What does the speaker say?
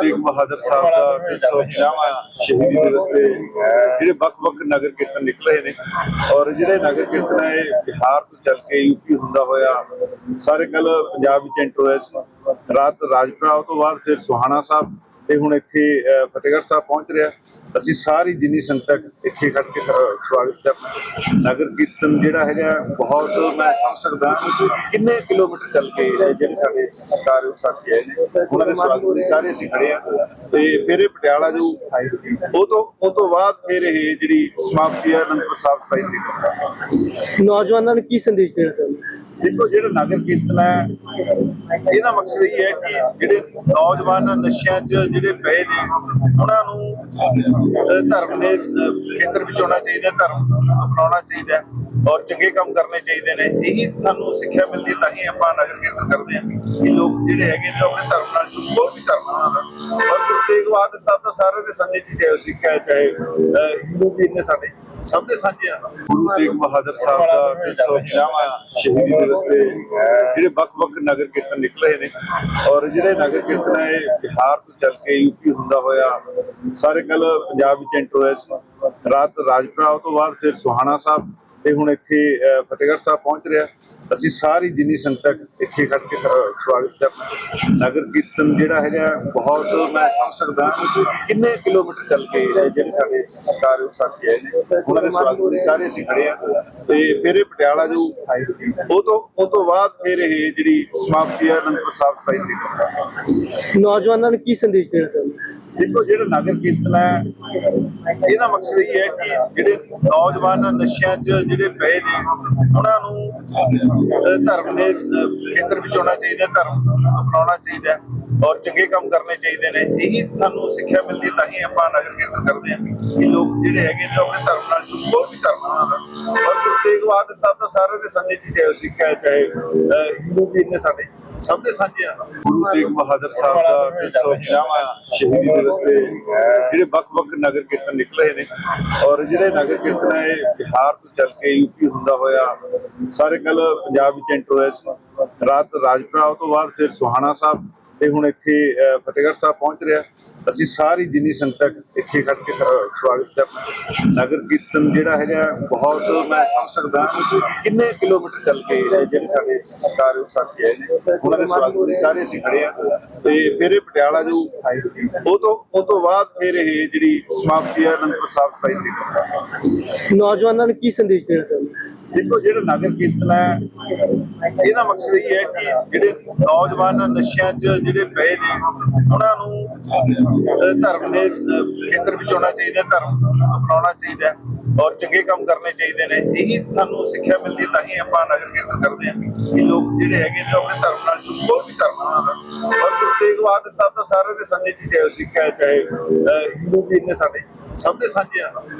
ਤੇਗ ਬਹਾਦਰ ਸਾਹਿਬ ਦਾ 350ਵਾਂ ਸ਼ਹੀਦੀ ਦਿਵਸ ਤੇ ਜਿਹੜੇ ਵੱਖ-ਵੱਖ ਨਗਰ ਕੀਰਤਨ ਨਿਕਲ ਰਹੇ ਨੇ। ਔਰ ਜਿਹੜੇ ਨਗਰ ਕੀਰਤਨ ਹੈ ਬਿਹਾਰ ਤੋਂ ਚੱਲ ਕੇ ਯੂਪੀ ਹੁੰਦਾ ਹੋਇਆ, ਸਾਰੇ ਕੱਲ ਪੰਜਾਬ ਵਿੱਚ ਐਂਟਰ ਹੋਇਆ ਸੀ। ਰਾਤ ਰਾਜਪੁਰਾ ਤੋਂ ਬਾਅਦ ਫਿਰ ਸੁਹਾਣਾ ਸਾਹਿਬ ਤੇ ਹੁਣ ਇੱਥੇ ਫਤਿਹਗੜ੍ਹ ਸਾਹਿਬ ਪਹੁੰਚ ਰਿਹਾ। ਅਸੀਂ ਸਾਰੀ ਜਿੰਨੀ ਸੰਗਤ ਇੱਥੇ ਖੜ ਕੇ ਸਵਾਗਤ ਕਰਨਾ ਨਗਰ ਕੀਰਤਨ ਜਿਹੜਾ ਹੈਗਾ, ਬਹੁਤ ਮੈਂ ਸਮਝ ਸਕਦਾ ਕਿੰਨੇ ਕਿਲੋਮੀਟਰ ਚੱਲ ਕੇ ਜਿਹੜੇ ਸਾਡੇ ਸਰਕਾਰੀ ਸਾਥੀ ਆਏ ਨੇ, ਉਹਨਾਂ ਦੇ ਸਵਾਗਤ ਲਈ ਸਾਰੇ ਅਸੀਂ ਖੜੇ ਆ ਤੇ ਫਿਰ ਇਹ ਪਟਿਆਲਾ ਜੋ, ਉਹ ਤੋਂ ਉਹ ਤੋਂ ਬਾਅਦ ਫਿਰ ਇਹ ਜਿਹੜੀ ਸਮਾਪਤੀ ਹੈ ਅਨੰਦਪੁਰ ਸਾਹਿਬ 27 ਨੌਜਵਾਨਾਂ ਨੂੰ ਕੀ ਸੰਦੇਸ਼ ਦੇਣਾ ਚਾਹੁੰਦੇ ਦੇਖੋ, ਜਿਹੜਾ ਨਗਰ ਕੀਰਤਨ ਹੈ, ਇਹਦਾ ਮਕਸਦ ਇਹ ਹੈ ਕਿ ਜਿਹੜੇ ਨੌਜਵਾਨ ਨਸ਼ਿਆਂ 'ਚ ਜਿਹੜੇ ਪਏ ਨੇ, ਉਹਨਾਂ ਨੂੰ ਧਰਮ ਦੇ ਖੇਤਰ ਵਿੱਚ ਆਉਣਾ ਚਾਹੀਦਾ, ਧਰਮ ਅਪਣਾਉਣਾ ਚਾਹੀਦਾ ਔਰ ਚੰਗੇ ਕੰਮ ਕਰਨੇ ਚਾਹੀਦੇ ਨੇ। ਇਹੀ ਸਾਨੂੰ ਸਿੱਖਿਆ ਮਿਲਦੀ ਹੈ, ਤਾਂ ਹੀ ਆਪਾਂ ਨਗਰ ਕੀਰਤਨ ਕਰਦੇ ਹਾਂ ਕਿ ਲੋਕ ਜਿਹੜੇ ਹੈਗੇ ਨੇ ਆਪਣੇ ਧਰਮ ਨਾਲ ਜੁੜ, ਕੋਈ ਵੀ ਧਰਮ ਨਾਲ ਔਰ ਗੁਰੂ ਤੇਗ ਬਹਾਦਰ ਸਾਹਿਬ ਦਾ ਸਾਰੇ ਦੇ ਸਾਂਝੇ ਜੀ ਚਾਹੇ ਉਹ ਸਿੱਖ ਹੈ ਚਾਹੇ ਹਿੰਦੂ ਵੀ ਨੇ ਸਾਡੇ ਸਭ ਦੇ ਸਾਂਝੇ ਆ। ਗੁਰੂ ਤੇਗ ਬਹਾਦਰ ਸਾਹਿਬ ਦਾ 350ਵਾਂ ਸ਼ਹੀਦੀ ਦਿਵਸ ਤੇ ਜਿਹੜੇ ਵੱਖ-ਵੱਖ ਨਗਰ ਕੀਰਤਨ ਨਿਕਲ ਰਹੇ ਨੇ ਔਰ ਜਿਹੜੇ ਨਗਰ ਕੀਰਤਨ ਹੈ ਬਿਹਾਰ ਤੋਂ ਚੱਲ ਕੇ ਯੂਪੀ ਹੁੰਦਾ ਹੋਇਆ, ਸਾਰੇ ਕੱਲ ਪੰਜਾਬ ਵਿੱਚ ਐਂਟਰ ਹੋਇਆ ਰਾਤ ਰਾਜਪੁਰਾ ਤੋਂ ਬਾਅਦ ਫਿਰ ਸੁਹਾਣਾ ਸਾਹਿਬ ਤੇ ਹੁਣ ਇੱਥੇ ਫਤਿਹਗੜ੍ਹ ਸਾਹਿਬ ਪਹੁੰਚ ਰਿਹਾ। ਅਸੀਂ ਸਾਰੀ ਜਿੰਨੀ ਸੰਗਤ ਇੱਥੇ ਖੜ ਕੇ ਸਵਾਗਤ ਕਰਨਾ ਨਗਰ ਕੀਰਤਨ ਜਿਹੜਾ ਹੈਗਾ, ਬਹੁਤ ਮੈਂ ਸਮਝ ਸਕਦਾ ਕਿੰਨੇ ਕਿਲੋਮੀਟਰ ਚੱਲ ਕੇ ਜਿਹੜੇ ਸਾਡੇ ਸਰਕਾਰੀ ਸਾਥੀ ਆਏ ਨੇ। ਉਹਨਾਂ ਦੇ ਸਵਾਗਤ ਲਈ ਸਾਰੇ ਅਸੀਂ ਖੜੇ ਆ ਤੇ ਫਿਰ ਇਹ ਪਟਿਆਲਾ ਜੋ, ਉਹ ਤੋਂ ਉਹ ਤੋਂ ਬਾਅਦ ਫਿਰ ਇਹ ਜਿਹੜੀ ਸਮਾਪਤੀ ਹੈ ਅਨੰਦਪੁਰ ਸਾਹਿਬ 27 ਤਰੀਕ ਨੌਜਵਾਨਾਂ ਨੂੰ ਕੀ ਸੰਦੇਸ਼ ਦੇਣਾ ਚਾਹੁੰਦੇ ਦੇਖੋ ਜਿਹੜਾ ਨਗਰ ਕੀਰਤਨ ਹੈ ਇਹਦਾ ਮਕਸਦ ਇਹ ਹੈ ਕਿ ਜਿਹੜੇ ਨੌਜਵਾਨ ਨਸ਼ਿਆਂ 'ਚ ਜਿਹੜੇ ਪਏ ਨੇ ਉਹਨਾਂ ਨੂੰ ਅਹ, ਧਰਮ ਦੇ ਅਹ, ਖੇਤਰ ਵਿੱਚ ਆਉਣਾ ਚਾਹੀਦਾ ਧਰਮ ਅਪਣਾਉਣਾ ਚਾਹੀਦਾ ਹੈ ਔਰ ਚੰਗੇ ਕੰਮ ਕਰਨੇ ਚਾਹੀਦੇ ਨੇ। ਇਹੀ ਸਾਨੂੰ ਸਿੱਖਿਆ ਮਿਲਦੀ ਹੈ ਤਾਂ ਹੀ ਆਪਾਂ ਨਗਰ ਕੀਰਤਨ ਕਰਦੇ ਹਾਂ ਕਿ ਲੋਕ ਜਿਹੜੇ ਹੈਗੇ ਨੇ ਉਹ ਆਪਣੇ ਧਰਮ ਨਾਲ ਜੁੜ ਕੋਈ ਵੀ ਧਰਮ ਨਾਲ ਔਰ ਗੁਰੂ ਤੇਗ ਬਹਾਦਰ ਸਾਹਿਬ ਦਾ ਸਾਰੇ ਦੇ ਸਾਂਝੇ ਜੀ ਚਾਹੇ ਉਹ ਸਿੱਖ ਹੈ ਚਾਹੇ ਅਹ, ਹਿੰਦੂ ਵੀ ਨੇ ਸਾਡੇ। ਸਭ ਦੇ ਸਾਂਝੇ ਆ। ਗੁਰੂ ਤੇਗ ਬਹਾਦਰ ਸਾਹਿਬ ਦਾ 350ਵਾਂ ਸ਼ਹੀਦੀ ਦਿਵਸ ਤੇ ਜਿਹੜੇ ਵੱਖ-ਵੱਖ ਨਗਰ ਕੀਰਤਨ ਨਿਕਲ ਰਹੇ ਨੇ ਔਰ ਜਿਹੜੇ ਨਗਰ ਕੀਰਤਨ ਹੈ ਬਿਹਾਰ ਤੋਂ ਚੱਲ ਕੇ ਯੂਪੀ ਹੁੰਦਾ ਹੋਇਆ, ਸਾਰੇ ਕੱਲ ਪੰਜਾਬ ਵਿੱਚ ਐਂਟਰ ਹੋਇਆ ਸੀ। ਰਾਤ ਰਾਜਪੁਰਾ ਤੋਂ ਬਾਅਦ ਫਿਰ ਸੁਹਾਣਾ ਸਾਹਿਬ ਤੇ ਹੁਣ ਇੱਥੇ ਫਤਿਹਗੜ੍ਹ ਸਾਹਿਬ ਪਹੁੰਚ ਰਿਹਾ। ਅਸੀਂ ਸਾਰੀ ਜਿੰਨੀ ਸੰਗਤ ਇੱਥੇ ਖੜ ਕੇ ਸਵਾਗਤ ਕਰਨਾ ਨਗਰ ਕੀਰਤਨ ਜਿਹੜਾ ਹੈਗਾ ਬਹੁਤ ਮੈਂ ਸਮਝ ਸਕਦਾ ਕਿੰਨੇ ਕਿਲੋਮੀਟਰ ਚੱਲ ਕੇ ਜਿਹੜੇ ਸਾਡੇ ਸਰਕਾਰੀ ਸਾਥੀ ਆਏ ਨੇ ਉਹਨਾਂ ਦੇ ਸਵਾਗਤ ਲਈ ਸਾਰੇ ਅਸੀਂ ਖੜੇ ਆ ਤੇ ਫਿਰ ਇਹ ਪਟਿਆਲਾ ਜੋ ਉਹ ਤੋਂ ਉਹ ਤੋਂ ਬਾਅਦ ਫਿਰ ਇਹ ਜਿਹੜੀ ਸਮਾਪਤੀ ਹੈ ਅਨੰਦਪੁਰ ਸਾਹਿਬ 27 ਤਰੀਕ ਨੌਜਵਾਨਾਂ ਨੂੰ ਕੀ ਸੰਦੇਸ਼ ਦੇਣਾ ਚਾਹੁੰਦੇ? ਦੇਖੋ ਜਿਹੜਾ ਨਗਰ ਕੀਰਤਨ ਹੈ ਇਹਦਾ ਮਕਸਦ ਇਹ ਹੈ ਕਿ ਜਿਹੜੇ ਨੌਜਵਾਨ ਨਸ਼ਿਆਂ 'ਚ ਜਿਹੜੇ ਪਏ ਨੇ, ਉਹਨਾਂ ਨੂੰ ਧਰਮ ਦੇ ਖੇਤਰ ਵਿੱਚ ਆਉਣਾ ਚਾਹੀਦਾ, ਧਰਮ ਅਪਣਾਉਣਾ ਚਾਹੀਦਾ ਔਰ ਚੰਗੇ ਕੰਮ ਕਰਨੇ ਚਾਹੀਦੇ ਨੇ। ਇਹੀ ਸਾਨੂੰ ਸਿੱਖਿਆ ਮਿਲਦੀ ਹੈ, ਤਾਂ ਹੀ ਆਪਾਂ ਨਗਰ ਕੀਰਤਨ ਕਰਦੇ ਹਾਂ ਕਿ ਲੋਕ ਜਿਹੜੇ ਹੈਗੇ ਨੇ ਆਪਣੇ ਧਰਮ ਨਾਲ ਜੁੜ, ਕੋਈ ਵੀ ਧਰਮ ਨਾਲ ਔਰ ਗੁਰੂ ਤੇਗ ਬਹਾਦਰ ਸਾਹਿਬ ਦਾ ਸਾਰੇ ਦੇ ਸਾਂਝੇ ਜੀ ਚਾਹੇ ਉਹ ਸਿੱਖ ਹੈ ਚਾਹੇ ਹਿੰਦੂ ਵੀ ਨੇ ਸਾਡੇ, ਸਭ ਦੇ ਸਾਂਝੇ ਆ